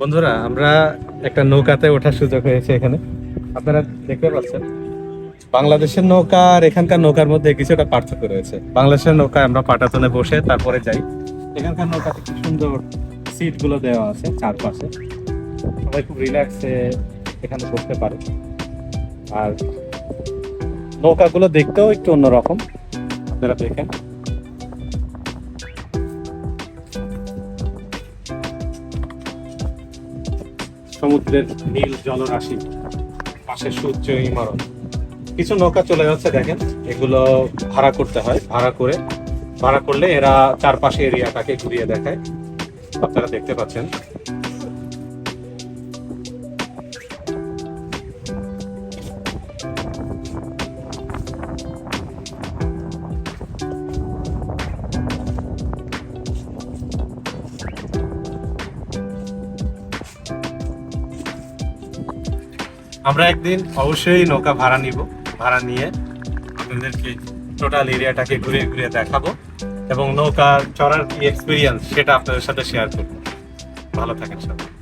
বন্ধুরা, আমরা একটা নৌকাতে ওঠার সুযোগ হয়েছে এখানে। আপনারা দেখতে পাচ্ছেন, বাংলাদেশের নৌকা আর এখানকার নৌকার মধ্যে কিছুটা পার্থক্য রয়েছে। বাংলাদেশের নৌকায় আমরা পাটাতনে বসে তারপরে যাই। এখানকার নৌকাতে কি সুন্দর সিটগুলো দেওয়া আছে চারপাশে। সবাই খুব রিল্যাক্সে এখানে বসতে পারে। আর নৌকাগুলো দেখতেও একটু অন্যরকম। আপনারা দেখেন। সমুদ্রের নীল জলরাশি পাশে সূর্য ইমারত। কিছু নৌকা চলে যাচ্ছে, দেখেন। এগুলো ভাড়া করতে হয়, ভাড়া করে। ভাড়া করলে এরা চারপাশে এরিয়াটাকে ঘুরিয়ে দেখায়। আপনারা দেখতে পাচ্ছেন। আমরা একদিন অবশ্যই নৌকা ভাড়া নিব, ভাড়া নিয়ে আপনাদেরকে টোটাল এরিয়াটাকে ঘুরে ঘুরে দেখাবো এবং নৌকা চড়ার কি এক্সপিরিয়েন্স সেটা আপনাদের সাথে শেয়ার করব। ভালো থাকেন সবাই।